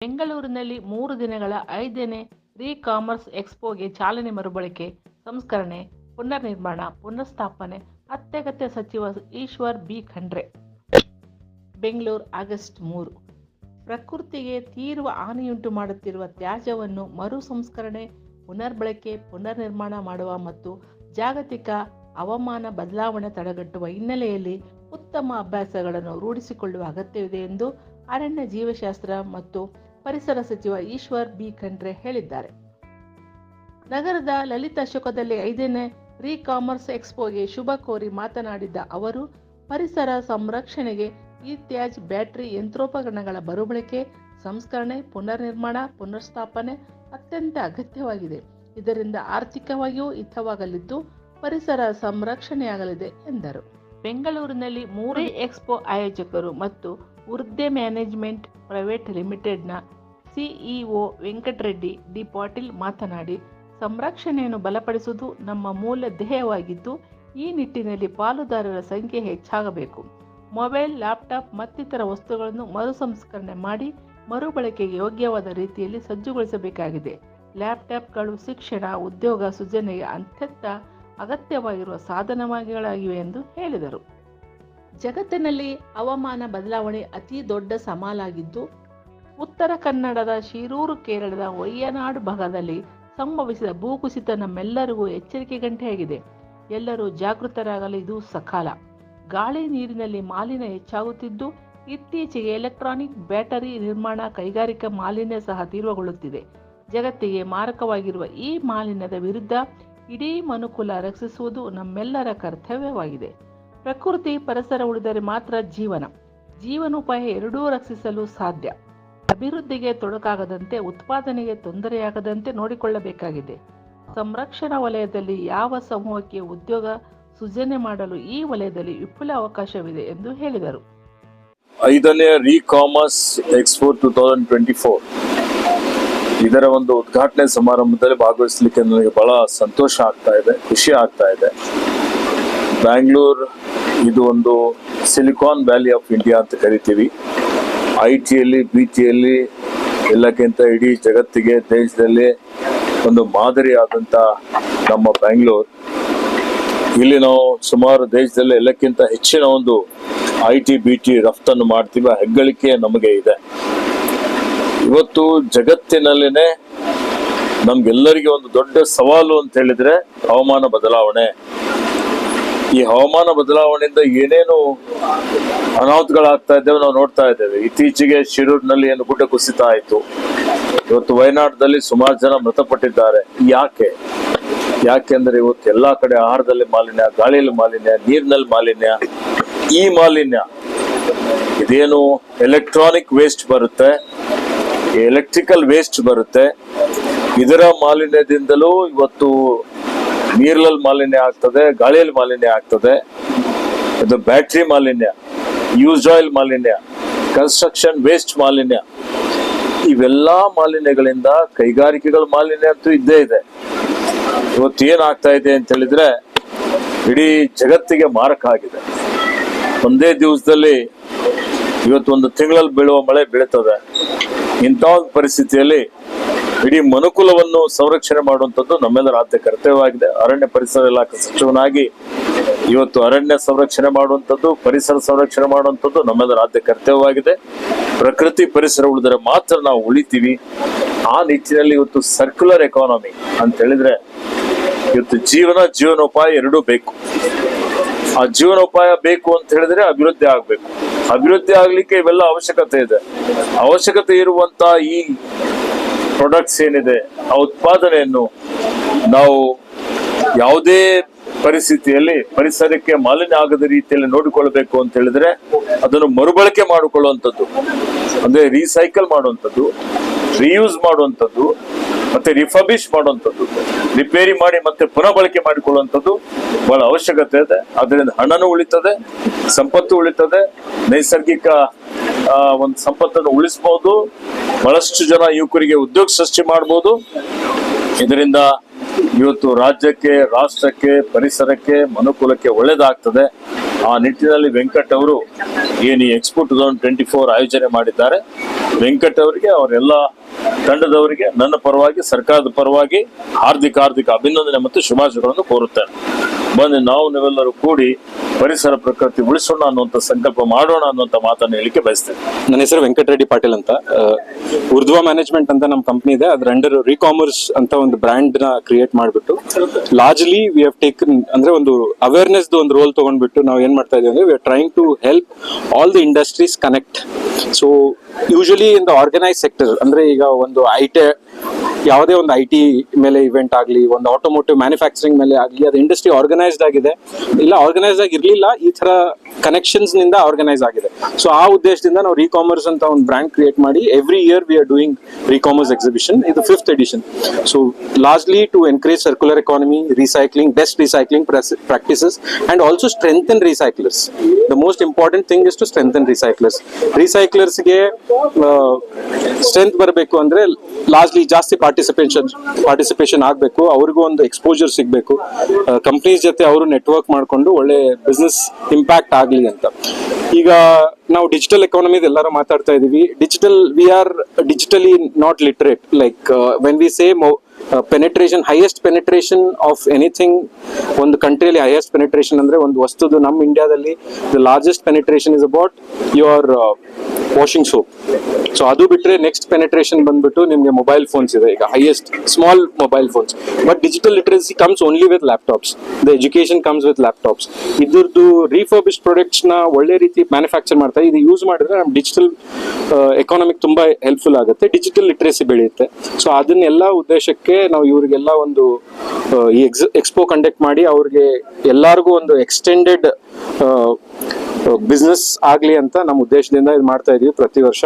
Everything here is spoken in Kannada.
ಬೆಂಗಳೂರಿನಲ್ಲಿ ಮೂರು ದಿನಗಳ ಐದನೇ ರೀ ಕಾಮರ್ಸ್ ಎಕ್ಸ್ಪೋಗೆ ಚಾಲನೆ ಮರುಬಳಕೆ ಸಂಸ್ಕರಣೆ ಪುನರ್ ನಿರ್ಮಾಣ ಪುನಃಸ್ಥಾಪನೆ ಅತ್ಯಗತ್ಯ ಸಚಿವ ಈಶ್ವರ್ ಬಿ ಖಂಡ್ರೆ. ಬೆಂಗಳೂರು ಆಗಸ್ಟ್ ಮೂರು. ಪ್ರಕೃತಿಗೆ ತೀವ್ರ ಹಾನಿಯುಂಟು ಮಾಡುತ್ತಿರುವ ತ್ಯಾಜ್ಯವನ್ನು ಮರು ಸಂಸ್ಕರಣೆ, ಪುನರ್ಬಳಕೆ, ಪುನರ್ನಿರ್ಮಾಣ ಮಾಡುವ ಮತ್ತು ಜಾಗತಿಕ ಹವಾಮಾನ ಬದಲಾವಣೆ ತಡೆಗಟ್ಟುವ ಹಿನ್ನೆಲೆಯಲ್ಲಿ ಉತ್ತಮ ಅಭ್ಯಾಸಗಳನ್ನು ರೂಢಿಸಿಕೊಳ್ಳುವ ಅಗತ್ಯವಿದೆ ಎಂದು ಅರಣ್ಯ ಜೀವಶಾಸ್ತ್ರ ಮತ್ತು ಪರಿಸರ ಸಚಿವ ಈಶ್ವರ್ ಬಿ ಖಂಡ್ರೆ ಹೇಳಿದ್ದಾರೆ. ನಗರದ ಲಲಿತ ಶೋಕದಲ್ಲಿ ಐದನೇ ರೀ ಕಾಮರ್ಸ್ ಎಕ್ಸ್ಪೋಗೆ ಶುಭ ಕೋರಿ ಮಾತನಾಡಿದ ಅವರು, ಪರಿಸರ ಸಂರಕ್ಷಣೆಗೆ ಇತ್ಯಾಜ್ ತ್ಯಾಜ್ ಬ್ಯಾಟರಿ ಯಂತ್ರೋಪಕರಣಗಳ ಬರುಬಳಕೆ ಸಂಸ್ಕರಣೆ, ಪುನರ್ನಿರ್ಮಾಣ, ಪುನರ್ಸ್ಥಾಪನೆ ಅತ್ಯಂತ ಅಗತ್ಯವಾಗಿದೆ. ಇದರಿಂದ ಆರ್ಥಿಕವಾಗಿಯೂ ಹಿತವಾಗಲಿದ್ದು, ಪರಿಸರ ಸಂರಕ್ಷಣೆಯಾಗಲಿದೆ ಎಂದರು. ಬೆಂಗಳೂರಿನಲ್ಲಿ ಮೂರೇ ಎಕ್ಸ್ಪೋ ಆಯೋಜಕರು ಮತ್ತು ಉರ್ದೆ ಮ್ಯಾನೇಜ್ಮೆಂಟ್ ಪ್ರೈವೇಟ್ ಲಿಮಿಟೆಡ್ನ ಸಿಇಒ ವೆಂಕಟರೆಡ್ಡಿ ಡಿ ಪಾಟೀಲ್ ಮಾತನಾಡಿ, ಸಂರಕ್ಷಣೆಯನ್ನು ಬಲಪಡಿಸುವುದು ನಮ್ಮ ಮೂಲ ಧ್ಯೇಯವಾಗಿದ್ದು, ಈ ನಿಟ್ಟಿನಲ್ಲಿ ಪಾಲುದಾರರ ಸಂಖ್ಯೆ ಹೆಚ್ಚಾಗಬೇಕು. ಮೊಬೈಲ್, ಲ್ಯಾಪ್ಟಾಪ್ ಮತ್ತಿತರ ವಸ್ತುಗಳನ್ನು ಮರುಸಂಸ್ಕರಣೆ ಮಾಡಿ, ಮರುಬಳಕೆಗೆ ಯೋಗ್ಯವಾದ ರೀತಿಯಲ್ಲಿ ಸಜ್ಜುಗೊಳಿಸಬೇಕಾಗಿದೆ. ಲ್ಯಾಪ್ಟಾಪ್ಗಳು ಶಿಕ್ಷಣ, ಉದ್ಯೋಗ ಸೃಜನೆಗೆ ಅತ್ಯಂತ ಅಗತ್ಯವಾಗಿರುವ ಸಾಧನವಾಗಿಗಳಾಗಿವೆ ಎಂದು ಹೇಳಿದರು. ಜಗತ್ತಿನಲ್ಲಿ ಹವಾಮಾನ ಬದಲಾವಣೆ ಅತಿ ದೊಡ್ಡ ಸವಾಲಾಗಿದ್ದು ಉತ್ತರ ಕನ್ನಡದ ಶಿರೂರು, ಕೇರಳದ ಒಯ್ಯನಾಡು ಭಾಗದಲ್ಲಿ ಸಂಭವಿಸಿದ ಭೂಕುಸಿತ ನಮ್ಮೆಲ್ಲರಿಗೂ ಎಚ್ಚರಿಕೆ ಗಂಟೆಯಾಗಿದೆ. ಎಲ್ಲರೂ ಜಾಗೃತರಾಗಲು, ಇದು ಸಕಾಲ. ಗಾಳಿ ನೀರಿನಲ್ಲಿ ಮಾಲಿನ್ಯ ಹೆಚ್ಚಾಗುತ್ತಿದ್ದು, ಇತ್ತೀಚೆಗೆ ಎಲೆಕ್ಟ್ರಾನಿಕ್ ಬ್ಯಾಟರಿ ನಿರ್ಮಾಣ ಕೈಗಾರಿಕಾ ಮಾಲಿನ್ಯ ಸಹ ತೀವ್ರಗೊಳ್ಳುತ್ತಿದೆ. ಜಗತ್ತಿಗೆ ಮಾರಕವಾಗಿರುವ ಈ ಮಾಲಿನ್ಯದ ವಿರುದ್ಧ ಇಡೀ ಮನುಕುಲ ರಕ್ಷಿಸುವುದು ನಮ್ಮೆಲ್ಲರ ಕರ್ತವ್ಯವಾಗಿದೆ. ಪ್ರಕೃತಿ ಪರಿಸರ ಉಳಿದರೆ ಮಾತ್ರ ಜೀವನ. ಜೀವನೋಪಾಯ ಎರಡೂ ರಕ್ಷಿಸಲು ಸಾಧ್ಯ. ಅಭಿವೃದ್ಧಿಗೆ ತೊಡಕಾಗದಂತೆ ಉತ್ಪಾದನೆಗೆ ತೊಂದರೆಯಾಗದಂತೆ ನೋಡಿಕೊಳ್ಳಬೇಕಾಗಿದೆ. ಸಂರಕ್ಷಣಾ ವಲಯದಲ್ಲಿ ಯಾವ ಸಮೂಹಕ್ಕೆ ಉದ್ಯೋಗ ಸೃಜನೆ ಮಾಡಲು ಈ ವಲಯದಲ್ಲಿ ವಿಪುಲ ಅವಕಾಶವಿದೆ ಎಂದು ಹೇಳಿದರು. ಐದನೇ recommerce expo two thousand twenty four. ಇದರ ಒಂದು ಉದ್ಘಾಟನೆ ಸಮಾರಂಭದಲ್ಲಿ ಭಾಗವಹಿಸಲಿಕ್ಕೆ ನನಗೆ ಬಹಳ ಸಂತೋಷ ಆಗ್ತಾ ಇದೆ, ಖುಷಿ ಆಗ್ತಾ ಇದೆ. ಬ್ಯಾಂಗ್ಳೂರ್ ಇದು ಒಂದು ಸಿಲಿಕಾನ್ ವ್ಯಾಲಿ ಆಫ್ ಇಂಡಿಯಾ ಅಂತ ಕರಿತೀವಿ. ಐ ಟಿಯಲ್ಲಿ ಬಿ ಟಿಯಲ್ಲಿ ಎಲ್ಲಕ್ಕಿಂತ ಇಡೀ ಜಗತ್ತಿಗೆ, ದೇಶದಲ್ಲಿ ಒಂದು ಮಾದರಿಯಾದಂಥ ನಮ್ಮ ಬ್ಯಾಂಗ್ಳೂರ್ ಇಲ್ಲಿ ನಾವು ಸುಮಾರು ದೇಶದಲ್ಲಿ ಎಲ್ಲಕ್ಕಿಂತ ಹೆಚ್ಚಿನ ಒಂದು ಐ ಟಿ ಬಿ ಟಿ ರಫ್ತನ್ನು ಮಾಡ್ತೀವಿ. ಹೆಗ್ಗಳಿಕೆ ನಮಗೆ ಇದೆ. ಇವತ್ತು ಜಗತ್ತಿನಲ್ಲಿನೇ ನಮ್ಗೆಲ್ಲರಿಗೆ ಒಂದು ದೊಡ್ಡ ಸವಾಲು ಅಂತ ಹೇಳಿದ್ರೆ ಹವಾಮಾನ ಬದಲಾವಣೆ. ಈ ಹವಾಮಾನ ಬದಲಾವಣೆಯಿಂದ ಏನೇನು ಅನಾಹುತಗಳಾಗ್ತಾ ಇದ್ದೇವೆ ನಾವು ನೋಡ್ತಾ ಇದ್ದೇವೆ. ಇತ್ತೀಚೆಗೆ ಶಿರೂರಿನಲ್ಲಿ ಏನು ಗುಡ್ಡ ಕುಸಿತ ಆಯಿತು ಇವತ್ತು ವಯನಾಡದಲ್ಲಿ ಸುಮಾರು ಜನ ಮೃತಪಟ್ಟಿದ್ದಾರೆ. ಯಾಕೆ? ಯಾಕೆಂದ್ರೆ ಇವತ್ತು ಎಲ್ಲಾ ಕಡೆ ಆಹಾರದಲ್ಲಿ ಮಾಲಿನ್ಯ, ಗಾಳಿಯಲ್ಲಿ ಮಾಲಿನ್ಯ, ನೀರಿನಲ್ಲಿ ಮಾಲಿನ್ಯ. ಈ ಮಾಲಿನ್ಯ, ಇದೇನು ಎಲೆಕ್ಟ್ರಾನಿಕ್ ವೇಸ್ಟ್ ಬರುತ್ತೆ? ಎಲೆಕ್ಟ್ರಿಕಲ್ ವೇಸ್ಟ್ ಬರುತ್ತೆ. ಇದರ ಮಾಲಿನ್ಯದಿಂದಲೂ ಇವತ್ತು ನೀರಲ್ಲಿ ಮಾಲಿನ್ಯ ಆಗ್ತದೆ, ಗಾಳಿಯಲ್ಲಿ ಮಾಲಿನ್ಯ ಆಗ್ತದೆ. ಇದು ಬ್ಯಾಟ್ರಿ ಮಾಲಿನ್ಯ, ಯೂಸ್ ಆಯಿಲ್ ಮಾಲಿನ್ಯ, ಕನ್ಸ್ಟ್ರಕ್ಷನ್ ವೇಸ್ಟ್ ಮಾಲಿನ್ಯ. ಇವೆಲ್ಲಾ ಮಾಲಿನ್ಯಗಳಿಂದ ಕೈಗಾರಿಕೆಗಳ ಮಾಲಿನ್ಯ ಅಂತೂ ಇದ್ದೇ ಇದೆ. ಇವತ್ತು ಏನಾಗ್ತಾ ಇದೆ ಅಂತ ಹೇಳಿದ್ರೆ, ಇಡೀ ಜಗತ್ತಿಗೆ ಮಾರಕ ಆಗಿದೆ ಒಂದೇ ದಿವಸದಲ್ಲಿ ಇವತ್ತು ಒಂದು ತಿಂಗಳಲ್ಲಿ ಬೀಳುವ ಮಳೆ ಬೀಳ್ತದೆ. ಇಂಥ ಪರಿಸ್ಥಿತಿಯಲ್ಲಿ ಇಡೀ ಮನುಕುಲವನ್ನು ಸಂರಕ್ಷಣೆ ಮಾಡುವಂಥದ್ದು ನಮ್ಮೆಲ್ಲರ ಆದ್ಯ ಕರ್ತವ್ಯವಾಗಿದೆ. ಅರಣ್ಯ ಪರಿಸರ ಇಲಾಖೆ ಸಚಿವನಾಗಿ ಇವತ್ತು ಅರಣ್ಯ ಸಂರಕ್ಷಣೆ ಮಾಡುವಂಥದ್ದು, ಪರಿಸರ ಸಂರಕ್ಷಣೆ ಮಾಡುವಂಥದ್ದು ನಮ್ಮೆಲ್ಲರ ಆದ್ಯ ಕರ್ತವ್ಯವಾಗಿದೆ. ಪ್ರಕೃತಿ ಪರಿಸರ ಉಳಿದರೆ ಮಾತ್ರ ನಾವು ಉಳಿತೀವಿ. ಆ ನಿಟ್ಟಿನಲ್ಲಿ ಇವತ್ತು ಸರ್ಕ್ಯುಲರ್ ಎಕಾನಮಿ ಅಂತ ಹೇಳಿದ್ರೆ ಇವತ್ತು ಜೀವನ ಜೀವನೋಪಾಯ ಎರಡೂ ಬೇಕು. ಆ ಜೀವನೋಪಾಯ ಬೇಕು ಅಂತ ಹೇಳಿದ್ರೆ ಅಭಿವೃದ್ಧಿ ಆಗ್ಬೇಕು. ಅಭಿವೃದ್ಧಿ ಆಗ್ಲಿಕ್ಕೆ ಇವೆಲ್ಲ ಅವಶ್ಯಕತೆ ಇದೆ. ಅವಶ್ಯಕತೆ ಇರುವಂತ ಈ ಪ್ರಾಡಕ್ಟ್ಸ್ ಏನಿದೆ, ಆ ಉತ್ಪಾದನೆಯನ್ನು ನಾವು ಯಾವುದೇ ಪರಿಸ್ಥಿತಿಯಲ್ಲಿ ಪರಿಸರಕ್ಕೆ ಮಾಲಿನ್ಯ ಆಗದ ರೀತಿಯಲ್ಲಿ ನೋಡಿಕೊಳ್ಬೇಕು ಅಂತ ಹೇಳಿದ್ರೆ ಅದನ್ನು ಮರುಬಳಕೆ ಮಾಡಿಕೊಳ್ಳುವಂಥದ್ದು, ಅಂದ್ರೆ ರೀಸೈಕಲ್ ಮಾಡುವಂಥದ್ದು ರೀಯೂಸ್ ಮಾಡುವಂಥದ್ದು, ಮತ್ತೆ ರಿಫಬಿಶ್ ಮಾಡುವಂಥದ್ದು ರಿಪೇರಿ ಮಾಡಿ ಮತ್ತೆ ಪುನಃ ಬಳಕೆ ಮಾಡಿಕೊಳ್ಳುವಂಥದ್ದು ಬಹಳ ಅವಶ್ಯಕತೆ ಇದೆ. ಅದರಿಂದ ಹಣನೂ ಉಳಿತದೆ, ಸಂಪತ್ತು ಉಳಿತದೆ, ನೈಸರ್ಗಿಕ ಒಂದು ಸಂಪತ್ತನ್ನು ಉಳಿಸಬಹುದು ಬಹಳಷ್ಟು ಜನ ಯುವಕರಿಗೆ ಉದ್ಯೋಗ ಸೃಷ್ಟಿ ಮಾಡಬಹುದು ಇದರಿಂದ ಇವತ್ತು ರಾಜ್ಯಕ್ಕೆ, ರಾಷ್ಟ್ರಕ್ಕೆ, ಪರಿಸರಕ್ಕೆ, ಮನುಕುಲಕ್ಕೆ ಒಳ್ಳೇದಾಗ್ತದೆ. ಆ ನಿಟ್ಟಿನಲ್ಲಿ ವೆಂಕಟ್ ಅವರು ಏನು ಈ expo two thousand twenty four ಆಯೋಜನೆ ಮಾಡಿದ್ದಾರೆ. ವೆಂಕಟ್ ಅವರಿಗೆ, ಅವರೆಲ್ಲ ತಂಡದವರಿಗೆ ನನ್ನ ಪರವಾಗಿ, ಸರ್ಕಾರದ ಪರವಾಗಿ ಹಾರ್ದಿಕ ಹಾರ್ದಿಕ ಅಭಿನಂದನೆ ಮತ್ತು ಶುಭಾಶಯಗಳನ್ನು ಕೋರುತ್ತೇನೆ. ಬನ್ನಿ ನಾವು ನೀವೆಲ್ಲರೂ ಕೂಡಿ ಪರಿಸರ ಪ್ರಕೃತಿ ಉಳಿಸೋಣ ಅನ್ನುವಂಥ ಸಂಕಲ್ಪ ಮಾಡೋಣ ಅನ್ನುವಂಥ ಮಾತನ್ನು ಹೇಳಿಕೆ ಬಯಸ್ತೇನೆ. ನನ್ನ ಹೆಸರು ವೆಂಕಟರೆಡ್ಡಿ ಪಾಟೀಲ್ ಅಂತ. ಉರ್ಧ್ವ ಮ್ಯಾನೇಜ್ಮೆಂಟ್ ಅಂತ ನಮ್ಮ ಕಂಪ್ನಿ ಇದೆ. ಅದ್ರ ಅಂಡರ್ ರಿಕಾಮರ್ಸ್ ಅಂತ ಒಂದು ಬ್ರ್ಯಾಂಡ್ನ ಕ್ರಿಯೇಟ್ ಮಾಡಿಬಿಟ್ಟು ಲಾರ್ಜ್ಲಿ ವಿ ಹ್ಯಾವ್ ಟೇಕನ್ ಅಂದ್ರೆ ಒಂದು ಅವೇರ್ನೆಸ್ ಒಂದು ರೋಲ್ ತಗೊಂಡ್ಬಿಟ್ಟು ನಾವು ಏನ್ ಮಾಡ್ತಾ ಇದ್ದೀವಿ ಅಂದ್ರೆ we are trying to help all the industries connect so usually in the organise sector ಅಂದ್ರೆ ಈಗ ಒಂದು ಐ ಟಿ ಯಾವುದೇ ಒಂದು ಐ ಟಿ ಮೇಲೆ ಇವೆಂಟ್ ಆಗಲಿ, ಒಂದು ಆಟೋಮೋಟಿವ್ ಮ್ಯಾನುಫ್ಯಾಕ್ಚರಿಂಗ್ ಮೇಲೆ ಆಗಲಿ, ಅದು ಇಂಡಸ್ಟ್ರಿ ಆರ್ಗನೈಸ್ಡ್ ಆಗಿದೆ. ಇಲ್ಲ ಆರ್ಗನೈಸ್ ಆಗಿ ಇರಲಿಲ್ಲ, ಈ ತರ ಕನೆಕ್ಷನ್ಸ್ನಿಂದ ಆರ್ಗನೈಸ್ ಆಗಿದೆ. ಸೊ ಆ ಉದ್ದೇಶದಿಂದ ನಾವು ಕಾಮರ್ಸ್ ಅಂತ ಒಂದು ಬ್ರ್ಯಾಂಡ್ ಕ್ರಿಯೇಟ್ ಮಾಡಿ every year we are doing commerce exhibition ಇದು fifth edition so largely to encourage circular economy recycling best recycling practices and also strengthen recyclers the most important thing is to strengthen recyclers ರೀಸೈಕ್ಲರ್ಸ್ಗೆ strength ಬರಬೇಕು ಅಂದ್ರೆ ಲಾರ್ಜ್ಲಿ ಜಾಸ್ತಿ ಪಾರ್ಟಿಸಿಪೇಷನ್ ಪಾರ್ಟಿಸಿಪೇಷನ್ ಆಗಬೇಕು, ಅವ್ರಿಗೂ ಒಂದು ಎಕ್ಸ್ಪೋಜರ್ ಸಿಗಬೇಕು. ಕಂಪ್ನೀಸ್ ಜೊತೆ ಅವರು ನೆಟ್ವರ್ಕ್ ಮಾಡಿಕೊಂಡು ಒಳ್ಳೆ ಬಿಸ್ನೆಸ್ ಇಂಪ್ಯಾಕ್ಟ್ ಆಗಲಿ ಅಂತ. ಈಗ ನಾವು ಡಿಜಿಟಲ್ ಎಕಾನಮಿ ಎಲ್ಲರೂ ಮಾತಾಡ್ತಾ ಇದೀವಿ. Digital we are digitally not literate like when we say penetration highest penetration of anything ಒಂದು ಕಂಟ್ರಿಯಲ್ಲಿ ಹೈಯೆಸ್ಟ್ ಪೆನೆಟ್ರೇಷನ್ ಅಂದ್ರೆ ಒಂದು ವಸ್ತುದು ನಮ್ಮ ಇಂಡಿಯಾದಲ್ಲಿ the largest penetration is about your washing soap so ಅದು ಬಿಟ್ಟರೆ ನೆಕ್ಸ್ಟ್ ಪೆನೆಟ್ರೇಷನ್ ಬಂದ್ಬಿಟ್ಟು ನಿಮಗೆ ಮೊಬೈಲ್ ಫೋನ್ಸ್ ಇದೆ. ಈಗ highest small mobile phones but digital literacy comes only with laptops the education comes with laptops ಇದ್ರದ್ದು ರೀಫರ್ಬಿಶ್ ಪ್ರಾಡಕ್ಟ್ಸ್ನ ಒಳ್ಳೆ ರೀತಿ ಮ್ಯಾನುಫ್ಯಾಕ್ಚರ್ ಮಾಡ್ತಾ ಇದು ಯೂಸ್ ಮಾಡಿದ್ರೆ ನಮ್ಮ ಡಿಜಿಟಲ್ ಎಕಾನಮಿಕ್ ತುಂಬಾ ಹೆಲ್ಪ್ಫುಲ್ ಆಗುತ್ತೆ. ಡಿಜಿಟಲ್ ಲಿಟ್ರೆಸಿ ಬೆಳೆಯುತ್ತೆ. ಸೊ ಅದನ್ನೆಲ್ಲ ಉದ್ದೇಶಕ್ಕೆ ನಾವು ಇವರಿಗೆಲ್ಲ ಒಂದು ಈ ಎಕ್ಸ್ ಎಕ್ಸ್ಪೋ ಕಂಡಕ್ಟ್ ಮಾಡಿ ಅವ್ರಿಗೆ ಎಲ್ಲರಿಗೂ ಒಂದು ಎಕ್ಸ್ಟೆಂಡೆಡ್ ಬಿಸ್ನೆಸ್ ಆಗಲಿ ಅಂತ ನಮ್ಮ ಉದ್ದೇಶದಿಂದ ಇದು ಮಾಡ್ತಾ ಇದೀವಿ ಪ್ರತಿ ವರ್ಷ.